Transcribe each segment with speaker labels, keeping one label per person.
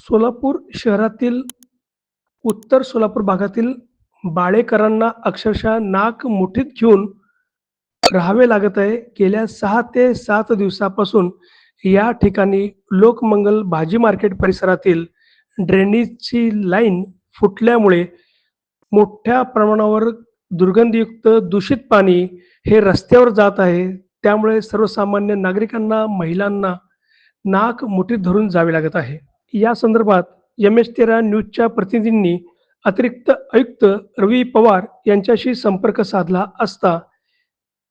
Speaker 1: सोलापूर शहरातील उत्तर सोलापूर भागातील बाळेकरांना अक्षरशः नाक मुठीत घेऊन राहावे लागत आहे. गेल्या सहा ते सात दिवसापासून या ठिकाणी लोकमंगल भाजी मार्केट परिसरातील ड्रेनेजची लाईन फुटल्यामुळे मोठ्या प्रमाणावर दुर्गंधीयुक्त दूषित पाणी हे रस्त्यावर जात आहे. त्यामुळे सर्वसामान्य नागरिकांना महिलांना नाक मुठीत धरून जावे लागत आहे. या संदर्भात एम एस तेरा न्यूजच्या प्रतिनिधींनी अतिरिक्त आयुक्त रवी पवार यांच्याशी संपर्क साधला असता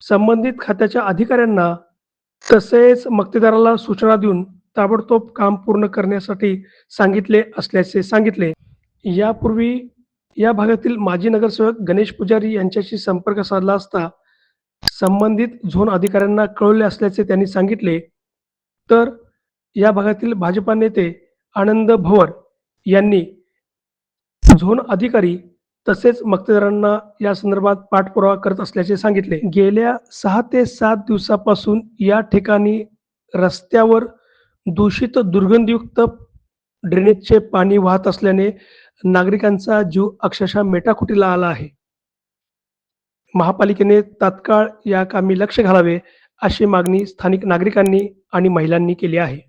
Speaker 1: संबंधित खात्याच्या अधिकाऱ्यांना तसेच मक्तेदाराला सूचना देऊन ताबडतोब काम पूर्ण करण्यासाठी सांगितले असल्याचे सांगितले. यापूर्वी या भागातील माजी नगरसेवक गणेश पुजारी यांच्याशी संपर्क साधला असता संबंधित झोन अधिकाऱ्यांना कळवले असल्याचे त्यांनी सांगितले. तर या भागातील भाजपा नेते आनंद भवर यांनी झोन अधिकारी तसेच मक्तेदारांना या संदर्भात पाठपुरावा करत असल्याचे सांगितले. गेल्या सहा ते सात दिवसापासून या ठिकाणी रस्त्यावर दूषित दुर्गंधयुक्त ड्रेनेजचे पाणी वाहत असल्याने नागरिकांचा जीव अक्षरशः मेटाकुटीला आला आहे. महापालिकेने तात्काळ या कामी लक्ष घालावे अशी मागणी स्थानिक नागरिकांनी आणि महिलांनी केली आहे.